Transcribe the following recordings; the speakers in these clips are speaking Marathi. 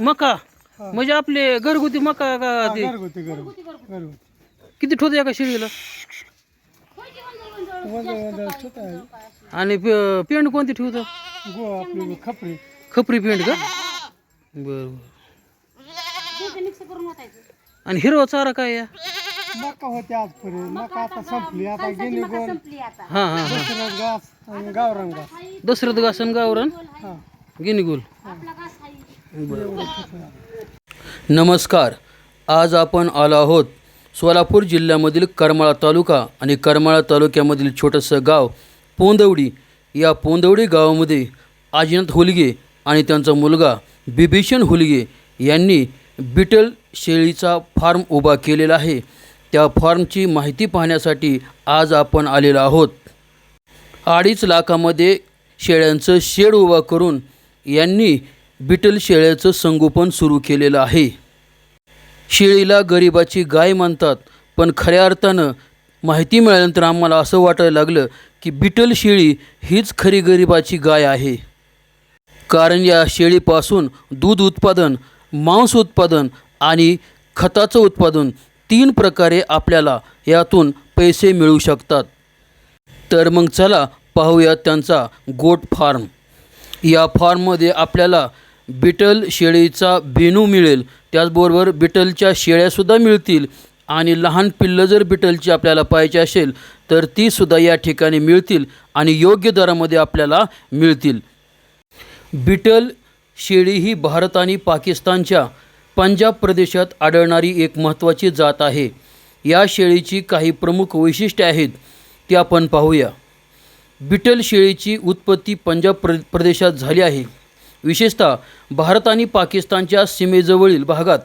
मका. म्हणजे आपले घरगुती मका का ते? घरगुती घरगुती घरगुती. किती ठोते एका शिडीला? छोटा आहे. आणि पे- पेंड कोणती ठेवतो? गो आपली खपरी. खपरी पेंड का? बरं आणि हिरवा चारा काय या मका होते आजपर्यंत. मका आता संपली. आता गिनी गोल हां हां हां. दशरथ घास आणि गावरान घास. दशरथ गासन गावरण हा. गिनीगुल नमस्कार. आज आपण आलो आहोत सोलापूर जिल्ह्यामधील करमाळा तालुका आणि करमाळा तालुक्यामधील छोटंसं गाव पोंदवडी. या पोंदवडी गावामध्ये आजिनाथ हुलगे आणि त्यांचा मुलगा बिभीषण हुलगे यांनी बिटल शेळीचा फार्म उभा केलेला आहे. त्या फार्मची माहिती पाहण्यासाठी आज आपण आलेलो आहोत. अडीच लाखामध्ये शेळ्यांचं शेड उभा करून यांनी बिटल शेळ्याचं संगोपन सुरू केलेलं आहे. शेळीला गरिबाची गाय म्हणतात पण खऱ्या अर्थानं माहिती मिळाल्यानंतर आम्हाला असं वाटायला लागलं की बिटल शेळी हीच खरी गरिबाची गाय आहे. कारण या शेळीपासून दूध उत्पादन मांस उत्पादन आणि खताचं उत्पादन तीन प्रकारे आपल्याला यातून पैसे मिळू शकतात. तर मग चला पाहूया त्यांचा गोट फार्म. या फार्ममध्ये आपल्याला बिटल शेळीचा बेनू मिळेल. त्याचबरोबर बिटलच्या शेळ्यासुद्धा मिळतील. आणि लहान पिल्लं जर बिटलची आपल्याला पाहिजे असेल तर तीसुद्धा या ठिकाणी मिळतील आणि योग्य दरामध्ये आपल्याला मिळतील. बिटल शेळी ही भारत आणि पाकिस्तानच्या पंजाब प्रदेशात आढळणारी एक महत्त्वाची जात आहे. या शेळीची काही प्रमुख वैशिष्ट्ये आहेत ती आपण पाहूया. बिटल शेळीची उत्पत्ती पंजाब प्र प्रदेशात झाली आहे. विशेषतः भारत आणि पाकिस्तानच्या सीमेजवळील भागात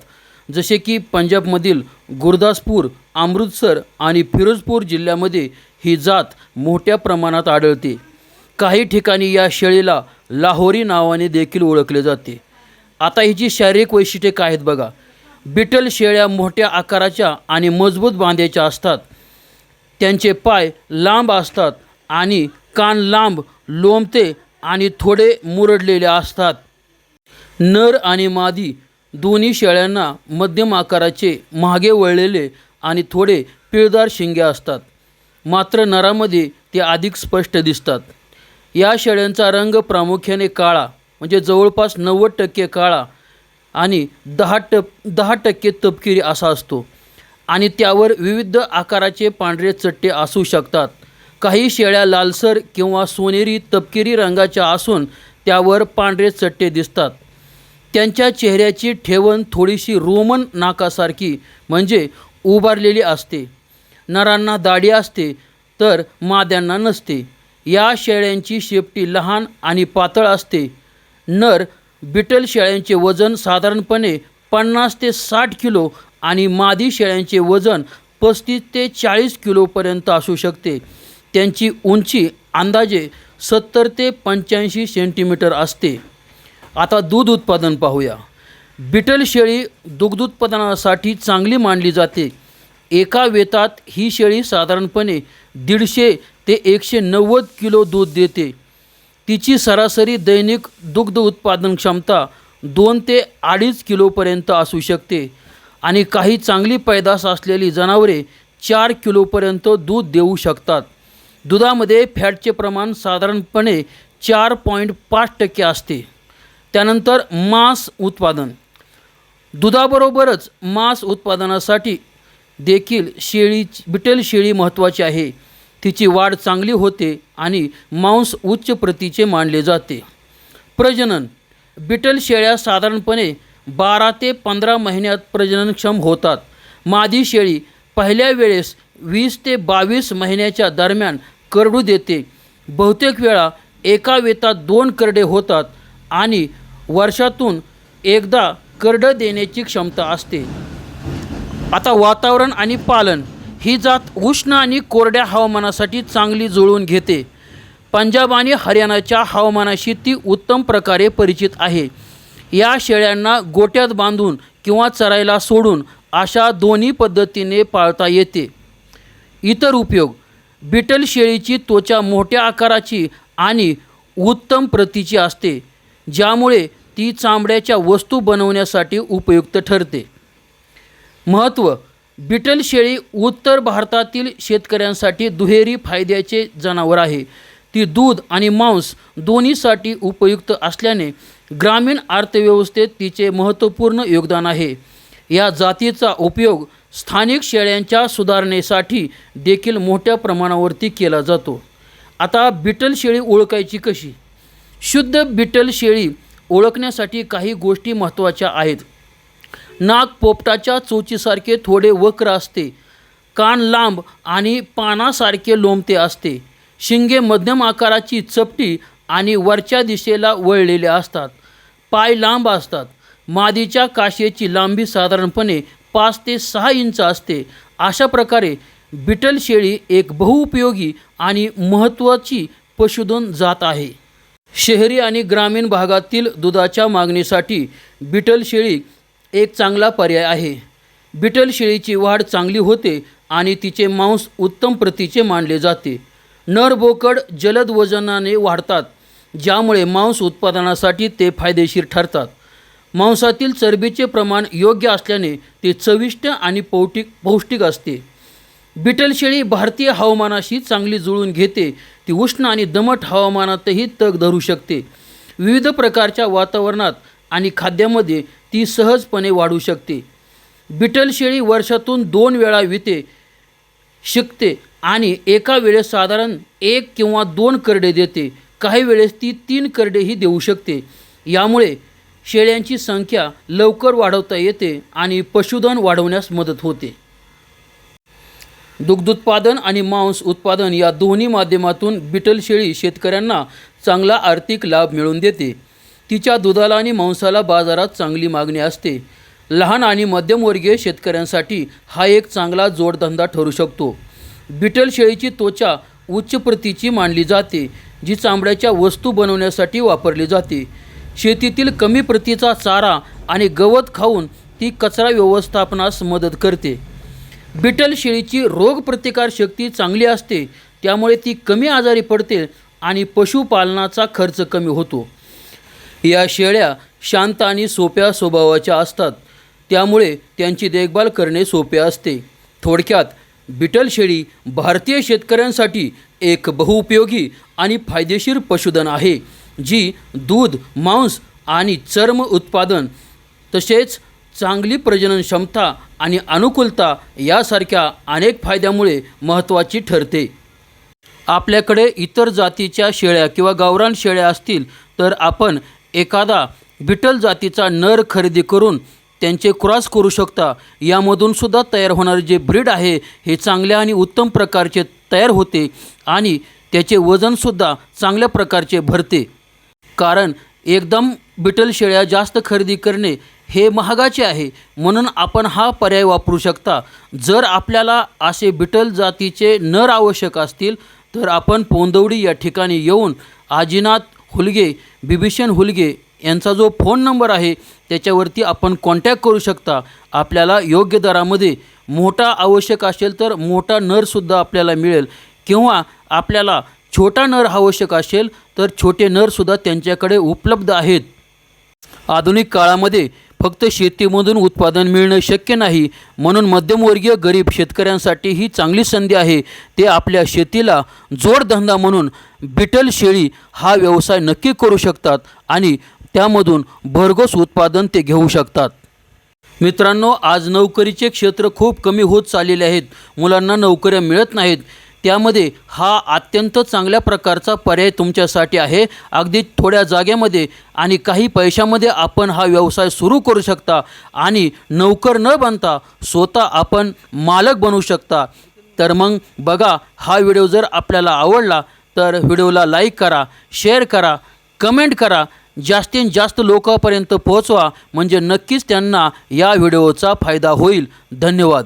जसे की पंजाबमधील गुरदासपूर अमृतसर आणि फिरोजपूर जिल्ह्यामध्ये ही जात मोठ्या प्रमाणात आढळते. काही ठिकाणी या शेळीला लाहोरी नावाने देखील ओळखले जाते. आता हिची शारीरिक वैशिष्ट्ये काय आहेत बघा. बिटल शेळ्या मोठ्या आकाराच्या आणि मजबूत बांध्याच्या असतात. त्यांचे पाय लांब असतात आणि कान लांब लोंबते आणि थोडे मुरडलेले असतात. नर आणि मादी दोन्ही शेळ्यांना मध्यम आकाराचे महागे वळलेले आणि थोडे पिळदार शिंगे असतात. मात्र नरामध्ये ते अधिक स्पष्ट दिसतात. या शेळ्यांचा रंग प्रामुख्याने काळा म्हणजे जवळपास नव्वद टक्के काळा आणि दहा टप दहा टक्के तपकिरी असा असतो. आणि त्यावर विविध आकाराचे पांढरे चट्टे असू शकतात. काही शेळ्या लालसर किंवा सोनेरी तपकिरी रंगाच्या असून त्यावर पांढरे चट्टे दिसतात. त्यांच्या चेहऱ्याची ठेवण थोडीशी रोमन नाकासारखी म्हणजे उभारलेली असते. नरांना दाढी असते तर माद्यांना नसते. या शेळ्यांची शेपटी लहान आणि पातळ असते. नर बिटल शेळ्यांचे वजन साधारणपणे पन्नास ते साठ किलो आणि मादी शेळ्यांचे वजन पस्तीस ते चाळीस किलोपर्यंत असू शकते. त्यांची उंची अंदाजे सत्तर ते पंच्याऐंशी सेंटीमीटर असते. आता दूध उत्पादन पाहूया. बिटल शेळी दुग्ध उत्पादनासाठी चांगली मानली जाते. एका वेतात ही शेळी साधारणपणे दीडशे ते एकशे नव्वद किलो दूध देते. तिची सरासरी दैनिक दुग्ध उत्पादन क्षमता दोन ते अडीच किलोपर्यंत असू शकते आणि काही चांगली पैदास असलेली जनावरे चार किलोपर्यंत दूध देऊ शकतात. दुधामध्ये फॅटचे प्रमाण साधारणपणे चार पॉईंट पाच टक्के असते. त्यानंतर मांस उत्पादन. दुधाबरोबरच मांस उत्पादनासाठी देखील शेळी बिटल शेळी महत्त्वाची आहे. तिची वाढ चांगली होते आणि मांस उच्च प्रतीचे मानले जाते. प्रजनन. बिटल शेळ्या साधारणपणे बारा ते पंधरा महिन्यात प्रजननक्षम होतात. मादी शेळी पहिल्या वेळेस वीस ते बावीस महिन्याच्या दरम्यान करडू देते. बहुतेक वेळा एका वेतात दोन करडे होतात आणि वर्षातून एकदा करडं देण्याची क्षमता असते. आता वातावरण आणि पालन ही जात उष्ण आणि कोरड्या हवामानासाठी चांगली जुळवून घेते. पंजाब आणि हरियाणाच्या हवामानाशी ती उत्तम प्रकारे परिचित आहे. या शेळ्यांना गोट्यात बांधून किंवा चरायला सोडून अशा दोन्ही पद्धतीने पाळता येते. इतर उपयोग बिटल शेळीची त्वचा मोठ्या आकाराची आणि उत्तम प्रतीची असते ज्यामुळे ती चामड्याच्या वस्तू बनवण्यासाठी उपयुक्त ठरते. महत्त्व बिटल शेळी उत्तर भारतातील शेतकऱ्यांसाठी दुहेरी फायद्याचे जनावर आहे. ती दूध आणि मांस दोन्हीसाठी उपयुक्त असल्याने ग्रामीण अर्थव्यवस्थेत तिचे महत्त्वपूर्ण योगदान आहे. या जातीचा उपयोग स्थानिक शेळ्यांच्या सुधारणेसाठी देखील मोठ्या प्रमाणावरती केला जातो. आता बिटल शेळी ओळखायची कशी? शुद्ध बिटल शेळी ओळखण्यासाठी काही गोष्टी महत्त्वाच्या आहेत. नाक पोपटाच्या चोचीसारखे थोडे वक्र असते. कान लांब आणि पानासारखे लोंबते असते. शिंगे मध्यम आकाराची चपटी आणि वरच्या दिशेला वळलेले असतात. पाय लांब असतात. मादीच्या काशेची लांबी साधारणपणे पाच ते सहा इंच असते. अशा प्रकारे बिटल शेळी एक बहुउपयोगी आणि महत्त्वाची पशुधन जात आहे. शहरी आणि ग्रामीण भागातील दुधाच्या मागणीसाठी बिटल शेळी एक चांगला पर्याय आहे. बिटल शेळीची वाढ चांगली होते आणि तिचे मांस उत्तम प्रतीचे मानले जाते. नर बोकड जलद वजनाने वाढतात ज्यामुळे मांस उत्पादनासाठी ते फायदेशीर ठरतात. मांसातील चरबीचे प्रमाण योग्य असल्याने ते चविष्ट आणि पौष्टिक पौष्टिक असते. बिटल शेळी भारतीय हवामानाशी चांगली जुळून घेते. ती उष्ण आणि दमट हवामानातही तग धरू शकते. विविध प्रकारच्या वातावरणात आणि खाद्यामध्ये ती सहजपणे वाढू शकते. बिटल शेळी वर्षातून दोन वेळा विते शिकते आणि एका वेळेस साधारण एक किंवा दोन करडे देते. काही वेळेस ती तीन करडेही देऊ शकते. यामुळे शेळ्यांची संख्या लवकर वाढवता येते आणि पशुधन वाढवण्यास मदत होते. दुग्धोत्पादन आणि मांस उत्पादन या दोन्ही माध्यमातून बिटल शेळी शेतकऱ्यांना चांगला आर्थिक लाभ मिळवून देते. तिच्या दुधाला आणि मांसाला बाजारात चांगली मागणी असते. लहान आणि मध्यमवर्गीय शेतकऱ्यांसाठी हा एक चांगला जोडधंदा ठरू शकतो. बिटल शेळीची त्वचा उच्च प्रतीची मानली जाते जी चामड्याच्या वस्तू बनवण्यासाठी वापरली जाते. शेतीतील कमी प्रतीचा चारा आणि गवत खाऊन ती कचरा व्यवस्थापनास मदत करते. बिटल शेळीची रोगप्रतिकार शक्ती चांगली असते त्यामुळे ती कमी आजारी पडते आणि पशुपालनाचा खर्च कमी होतो. या शेळ्या शांत आणि सोप्या स्वभावाच्या असतात त्यामुळे त्यांची देखभाल करणे सोपे असते. थोडक्यात बिटल शेळी भारतीय शेतकऱ्यांसाठी एक बहुउपयोगी आणि फायदेशीर पशुधन आहे. जी दूध मांस आणि चर्म उत्पादन तसेच चांगली प्रजनन क्षमता आणि अनुकूलता यासारख्या अनेक फायद्यामुळे महत्त्वाची ठरते. आपल्याकडे इतर जातीच्या शेळ्या किंवा गावरान शेळ्या असतील तर आपण एखादा बिटल जातीचा नर खरेदी करून त्यांचे क्रॉस करू शकता. यामधून सुद्धा तयार होणारे जे ब्रीड आहे हे चांगल्या आणि उत्तम प्रकारचे तयार होते आणि त्याचे वजनसुद्धा चांगल्या प्रकारचे भरते. कारण एकदम बिटल शेळ्या जास्त खरेदी करणे हे महागाचे आहे. म्हणून आपण हा पर्याय वापरू शकता. जर आपल्याला असे बिटल जातीचे नर आवश्यक असतील तर आपण पोंदवडी या ठिकाणी येऊन आजीनाथ हुलगे बिभीषण हुलगे यांचा जो फोन नंबर आहे त्याच्यावरती आपण कॉन्टॅक्ट करू शकता. आपल्याला योग्य दरामध्ये मोठा आवश्यक असेल तर मोठा नरसुद्धा आपल्याला मिळेल. किंवा आपल्याला छोटा नर आवश्यक असेल तर छोटे नरसुद्धा त्यांच्याकडे उपलब्ध आहेत. आधुनिक काळामध्ये फक्त शेतीमधून उत्पादन मिळणं शक्य नाही म्हणून मध्यमवर्गीय गरीब शेतकऱ्यांसाठी ही चांगली संधी आहे. ते आपल्या शेतीला जोडधंदा म्हणून बिटल शेळी हा व्यवसाय नक्की करू शकतात आणि त्यामधून भरघोस उत्पादन ते घेऊ शकतात. मित्रांनो आज नोकरीचे क्षेत्र खूप कमी होत चाललेले आहेत. मुलांना नोकऱ्या मिळत नाहीत. त्यामध्ये हा अत्यंत चांगल्या प्रकारचा पर्याय तुमच्यासाठी आहे. अगदी थोड्या जागेमध्ये आणि काही पैशामध्ये आपण हा व्यवसाय सुरू करू शकता आणि नोकर न बनता स्वतः आपण मालक बनू शकता. तर मग बघा हा व्हिडिओ जर आपल्याला आवडला तर व्हिडिओला लाईक करा शेअर करा कमेंट करा. जास्तीत जास्त लोकांपर्यंत पोहोचवा म्हणजे नक्कीच त्यांना या व्हिडिओचा फायदा होईल. धन्यवाद.